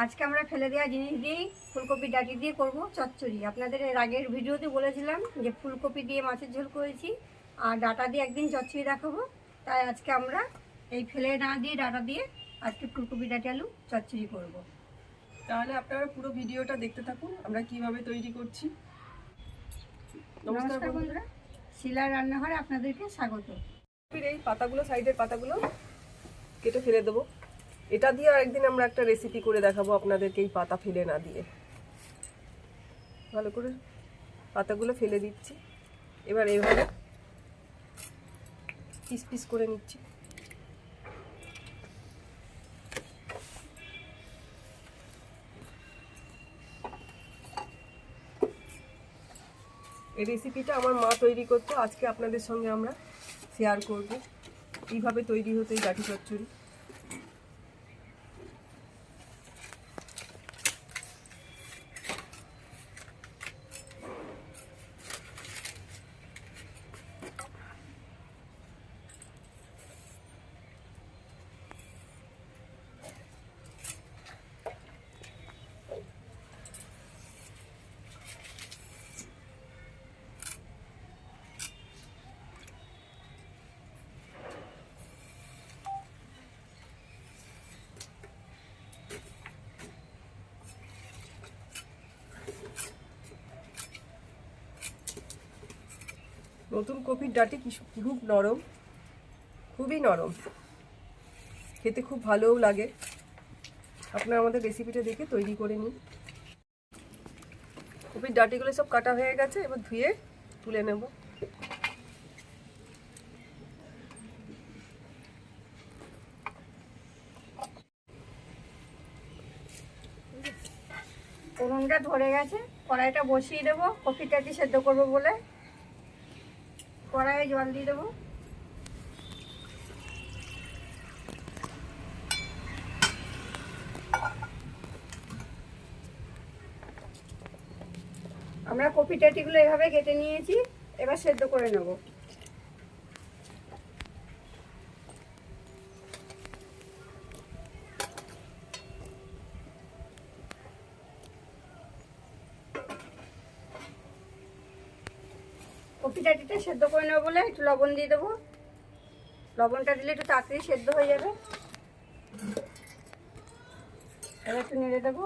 আজকে আমরা ফেলে দেওয়া জিনিস দিয়েই ফুলকপি ডাটি দিয়ে করব চচ্চড়ি। আপনাদের এর আগের ভিডিওতে বলেছিলাম যে ফুলকপি দিয়ে মাছের ঝোল করেছি আর ডাটা দিয়ে একদিন চচ্চড়ি দেখাবো। তাই আজকে আমরা এই ফেলে না দিয়ে ডাটা দিয়ে আজকে ফুলকপি ডাটি আলু চচ্চড়ি করব। তাহলে আপনারা পুরো ভিডিওটা দেখতে থাকুন আমরা কীভাবে তৈরি করছি। নমস্কার বন্ধুরা। শিলার রান্নাঘরে আপনাদেরকে স্বাগত। এই পাতাগুলো সাইডের পাতাগুলো কেটে ফেলে দেবো। এটা দিয়ে আরেকদিন আমরা একটা রেসিপি করে দেখাবো আপনাদেরকে এই পাতা ফেলে না দিয়ে। ভালো করে পাতাগুলো ফেলে দিচ্ছি। এবার এইভাবে পিস পিস করে নিচ্ছি। এই রেসিপিটা আমার মা তৈরি করতো, আজকে আপনাদের সঙ্গে আমরা শেয়ার করব। এইভাবে তৈরি হতো এই গাঠি চচ্চড়ি। নতুন কপির ডাটি কি খুব নরম, খুবই নরম। খেতে খুব ভালোও লাগে। আপনারা আমাদের রেসিপিটা দেখে তৈরি করে নিন। কপির ডাটিগুলো সব কাটা হয়ে গেছে, এবার ধুয়ে তুলে নেব। ধরে গেছে, কড়াইটা বসিয়ে দেবো কপিটাটি সেদ্ধ করব বলে। কড়াইয়ে জল দিয়ে দেবো। আমরা কপি টাটিগুলো এভাবে কেটে নিয়েছি এবার সেদ্ধ করে নেব। কপি টাটিটা সেদ্ধ করে নেব বলে একটু লবণ দিয়ে দেবো। লবণটা দিলে একটু তাড়াতাড়ি সেদ্ধ হয়ে যাবে। একটু নেড়ে দেবো।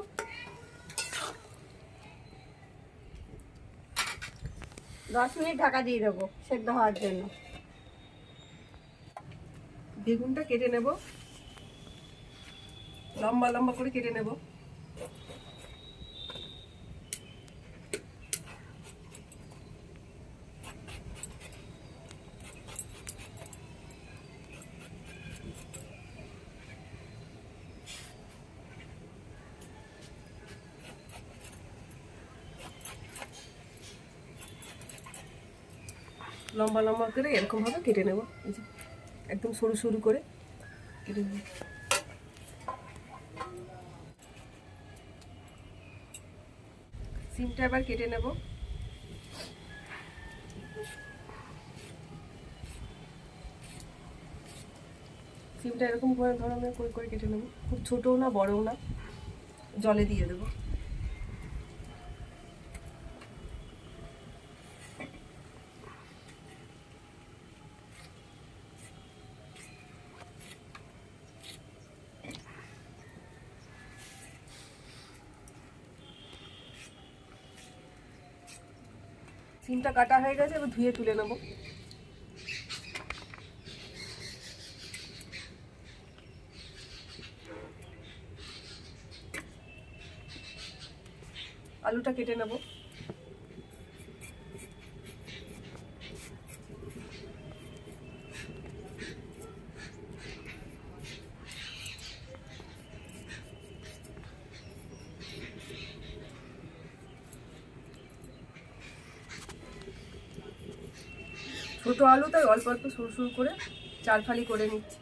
দশ মিনিট ঢাকা দিয়ে দেবো সেদ্ধ হওয়ার জন্য। বেগুনটা কেটে নেব। লম্বা লম্বা করে কেটে নেব। লম্বা লম্বা করে এরকম ভাবে কেটে নেব। একদম সরু সরু করে কেটে নেব। সিমটা এবার কেটে নেব। সিমটা এরকম করে করে কেটে নেব। খুব ছোটও না, বড়ও না। জলে দিয়ে দেবো। সিমটা কাটা হয়ে গেছে এবার ধুয়ে তুলে নেব। আলুটা কেটে নেব। ছোট আলু, তাই অল্প অল্প সরু সরু করে চার ফালি করে নিচ্ছি।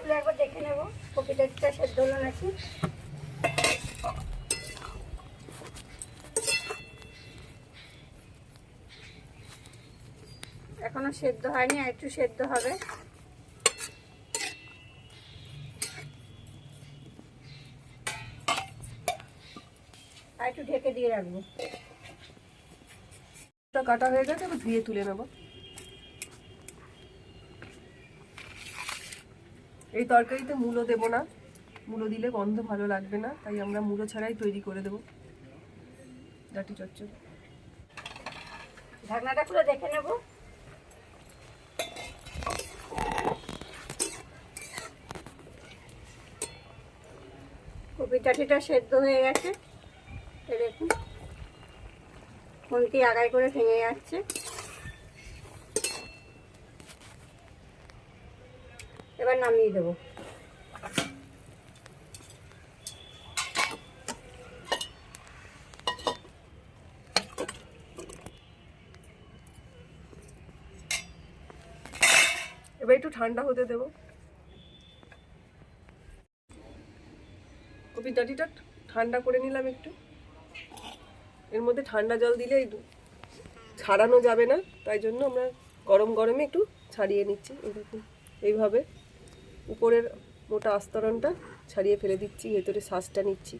খুলে একবার দেখে নেব কপিটা সেদ্ধ হলো নাকি। এখনও সেদ্ধ হয়নি, আর একটু সেদ্ধ হবে। দিয়ে রাখব। কাটা হয়ে গেছে, এবার ধুয়ে তুলে নেব। এই তরকারিতে মূলো দেব না। মূলো দিলে গন্ধ ভালো লাগবে না, তাই আমরা মূলো ছাড়াই তৈরি করে দেবো। ডাটি চচ্চড়ি। ঢাকনাটা খুলে দেখে নেব। ডাঁটিটা সেদ্ধ হয়ে গেছে। দেখুন খুন্তি আগাই করে ভেঙে যাচ্ছে। এবার নামিয়ে দেবো। এবার একটু ঠান্ডা হতে দেব। কপির ডাটিটা ঠান্ডা করে নিলাম একটু। এর মধ্যে ঠান্ডা জল দিলে ছাড়ানো যাবে না, তাই জন্য আমরা গরম গরমে একটু ছাড়িয়ে নিচ্ছি দেখুন। এইভাবে উপরের মোটা আস্তরণটা ছাড়িয়ে ফেলে দিচ্ছি, ভেতরে শ্বাসটা নিচ্ছি।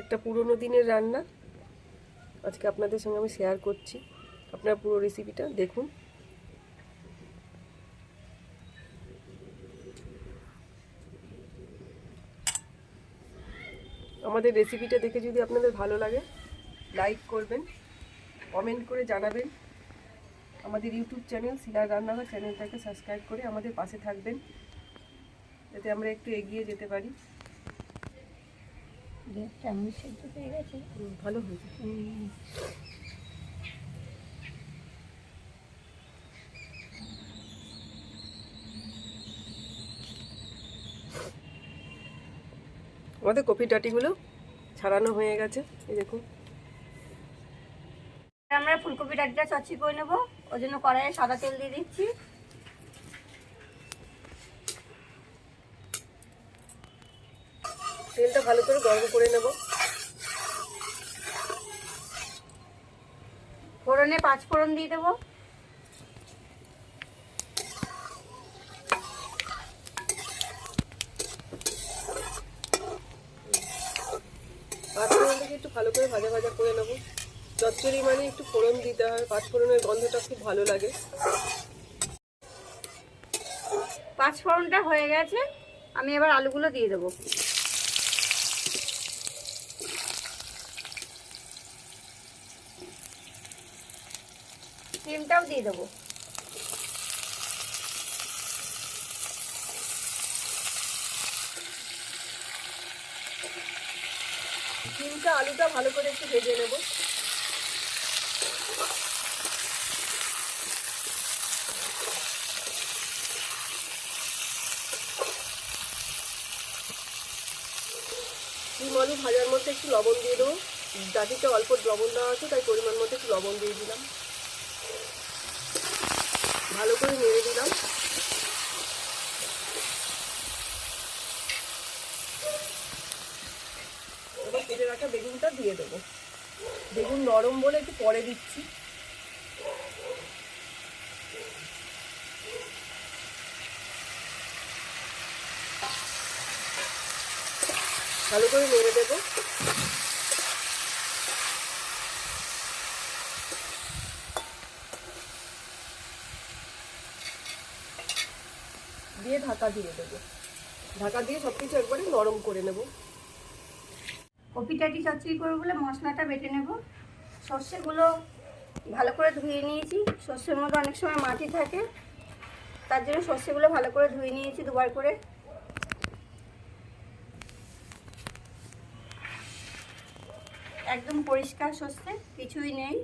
একটা পুরনো দিনের রান্না। আজকে আপনাদের সঙ্গে আমি শেয়ার করছি। আপনারা পুরো রেসিপিটা দেখুন। আমাদের রেসিপিটা দেখে যদি আপনাদের ভালো লাগে লাইক করবেন কমেন্ট করে জানাবেন। আমাদের ইউটিউব চ্যানেল শিলার রান্নাঘর চ্যানেলটাকে সাবস্ক্রাইব করে আমাদের পাশে থাকবেন। যাতে আমরা একটু এগিয়ে যেতে পারি। সেদ্ধ হয়ে গেছে। ভালো হয়েছে। আমাদের কপি ডাটিগুলো ছাড়ানো হয়ে গেছে এই দেখুন। আমরা ফুলকপি ডাঁটিটা চচ্চি করে নেব ওই জন্য কড়াইয়ে সাদা তেল দিয়ে দিচ্ছি। ভালো করে গরম করে নেব। ফোড়নে পাঁচ ফোড়ন দিয়ে দেবো। একটু ভালো করে ভাজা ভাজা করে নেব। চচ্চড়ি মানে একটু ফোড়ন দিতে হয় গন্ধটা খুব ভালো লাগে। হয়ে গেছে আমি এবার আলুগুলো দিয়ে দেবো। ডিমটাও দিয়ে দেবো। ডিমটা আলুটা ভালো করে একটু ভেজে নেব। ডিম আলু ভাজার মধ্যে একটু লবণ দিয়ে দেবো। ডাটিতে অল্প লবণ দেওয়া আছে, তাই পরিমাণ মতো একটু লবণ দিয়ে দিলাম। ভালো করে নেড়ে দিলাম। এবার কেটে রাখা বেগুনটা দিয়ে দেবো। বেগুন নরম বলে একটু পরে দিচ্ছি। ভালো করে নেড়ে দেবো। দিয়ে ঢাকা দিয়ে দেবো। ঢাকা দিয়ে সব কিছু একবারে নরম করে নেব। কপিটাটি চচ্চড়ি করব বলে মশলাটা বেটে নেব। সর্ষেগুলো ভালো করে ধুয়ে নিয়েছি। সর্ষের মধ্যে অনেক সময় মাটি থাকে, তার জন্য সর্ষেগুলো ভালো করে ধুয়ে নিয়েছি দুবার করে। একদম পরিষ্কার সর্ষে, কিছুই নেই।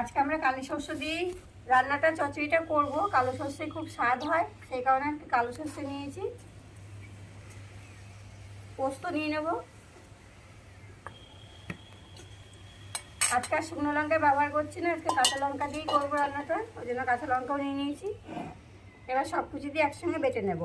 আজকে আমরা কালি শস্য দিয়েই রান্নাটা, চচ্চড়িটা করব। কালো সর্ষে খুব স্বাদ হয়, সেই কারণে একটু কালো সর্ষে নিয়েছি। পোস্ত নিয়ে নেব। আজকে আর শুকনো লঙ্কা ব্যবহার করছি না, আজকে কাঁচা লঙ্কা দিয়েই করব রান্নাটা, ওই জন্য কাঁচা লঙ্কাও নিয়ে নিয়েছি। এবার সব কিছু দিয়ে একসঙ্গে বেটে নেব।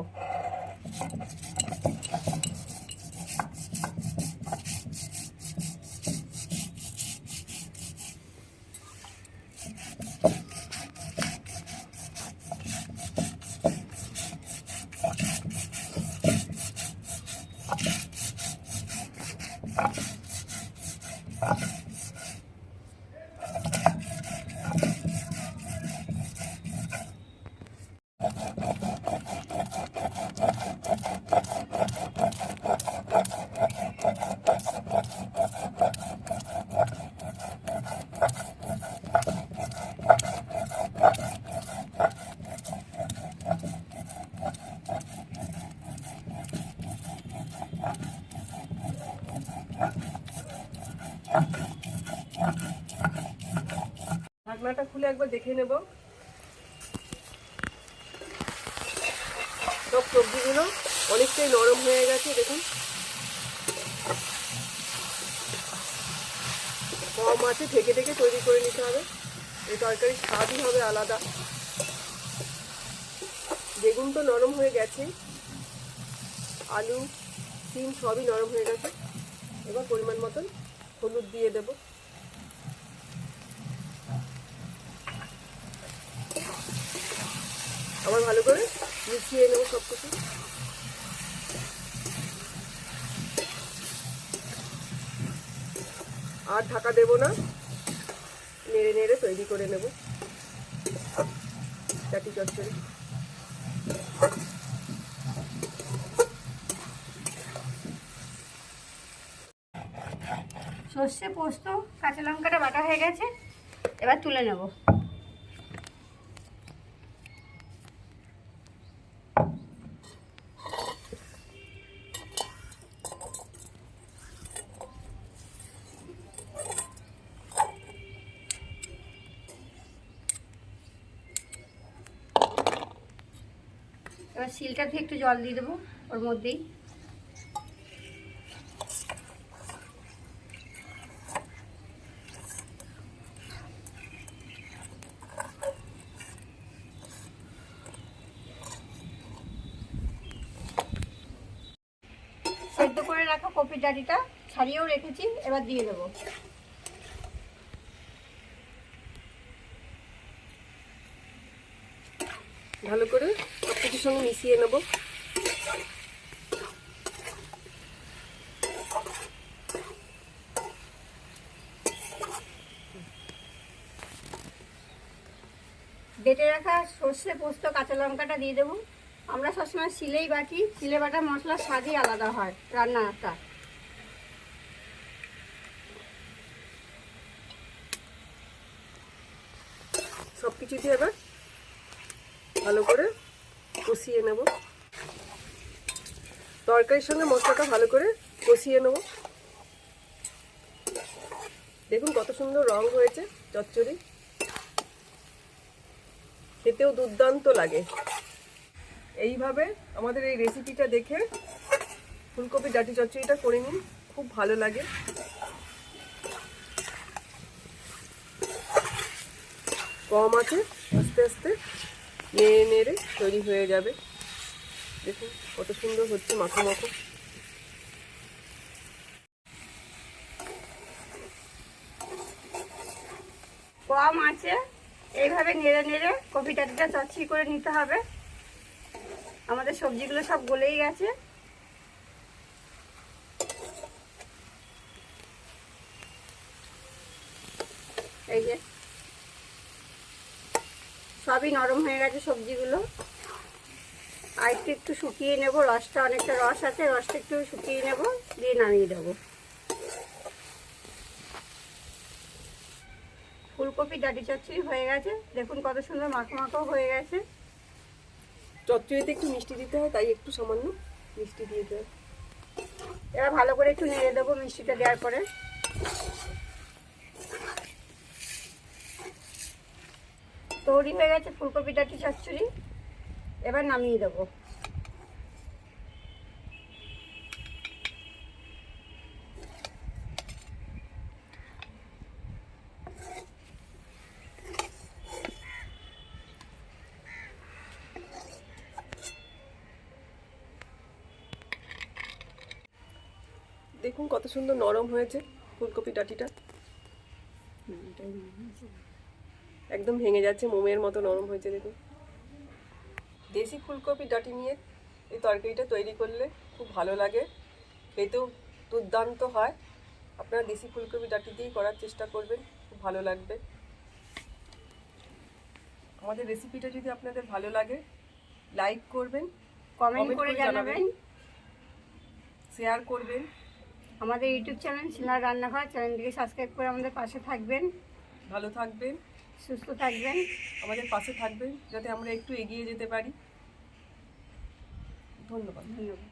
ঢাকনাটা খুলে একবার দেখে নেব। সব সবজিগুলো অনেকটাই নরম হয়ে গেছে, দেখুন। কম আছে থেকে ঠেকে তৈরি করে নিতে হবে। এই তরকারির স্বাদই হবে আলাদা। বেগুন তো নরম হয়ে গেছে। আলু, সিম সবই নরম হয়ে গেছে। এবার পরিমাণ মতন হলুদ দিয়ে দেবো। আবার ভালো করে মিশিয়ে নেব সব কিছু আর ঢাকা দেব না, নেড়ে নেড়ে তৈরি করে নেব। চাটি চচ্চড়ি। সর্ষে পোস্ত, কাঁচা লঙ্কাটা বাটা হয়ে গেছে। এবার তুলে নেব। এবার শিলটা একটু জল দিয়ে দেবো, ওর মধ্যেই সেদ্ধ কপির ডাঁটিটা ছাড়িয়েও রেখেছি এবার দিয়ে দেবো। ভালো করে সব কিছুর সঙ্গে মিশিয়ে নেব। বেটে রাখা সর্ষে পোস্ত কাঁচা লঙ্কাটা দিয়ে দেবো। আমরা সবসময় শিলেই বাটি, শিলে বাটা মশলার স্বাদই আলাদা হয় রান্নাটা সব কিছু দিয়ে এবার ভালো করে কষিয়ে নেব। তরকারির সঙ্গে মশলাটা ভালো করে কষিয়ে নেব। দেখুন কত সুন্দর রং হয়েছে, চচ্চড়ি। খেতেও দুর্দান্ত লাগে। এইভাবে আমাদের এই রেসিপিটা দেখে ফুলকপি ডাটি চচ্চড়িটা করে নিন, খুব ভালো লাগে। কম আছে, আস্তে আস্তে নেড়ে নেড়ে তৈরি হয়ে যাবে। দেখুন কত সুন্দর হচ্ছে মাখো মাখো। কম আছে, এইভাবে নেড়ে নেড়ে কপি ডাঁটিটা চচ্ছি করে নিতে হবে। আমাদের সবজিগুলো সব গলেই গেছে। এই যে। সবই নরম হয়ে গেছে সবজিগুলো। আর একটু একটু শুকিয়ে নেব, রসটা অনেকটা রস আছে, রসটা একটু শুকিয়ে নেব, দিয়ে নামিয়ে দেবো। ফুলকপি ডাটি চচ্চড়ি হয়ে গেছে, দেখুন কত সুন্দর মাখো মাখো হয়ে গেছে। চচ্চড়িতে একটু মিষ্টি দিতে হয়, তাই একটু সামান্য মিষ্টি দিয়ে দেয়। এবার ভালো করে একটু নেড়ে দেবো মিষ্টিটা দেওয়ার পরে। তৈরি হয়ে গেছে ফুলকপিটা ডাটি চচ্চড়ি। এবার নামিয়ে দেবো। দেখুন কত সুন্দর নরম হয়েছে ফুলকপি ডাটিটা। একদম ভেঙে যাচ্ছে মোমের মতো নরম হয়েছে দেখুন। দেশি ফুলকপি ডাটি নিয়ে এই তরকারিটা তৈরি করলে খুব ভালো লাগে খেতেও দুর্দান্ত হয়। আপনারা দেশি ফুলকপি ডাটি দিয়েই করার চেষ্টা করবেন খুব ভালো লাগবে। আমাদের রেসিপিটা যদি আপনাদের ভালো লাগে লাইক করবেন কমেন্ট করে করে জানাবেন। শেয়ার করবেন। আমাদের ইউটিউব চ্যানেল সিনার রান্নাঘর চ্যানেলটিকে সাবস্ক্রাইব করে আমাদের পাশে থাকবেন। ভালো থাকবেন। সুস্থ থাকবেন। আমাদের পাশে থাকবেন যাতে আমরা একটু এগিয়ে যেতে পারি। ধন্যবাদ। ধন্যবাদ।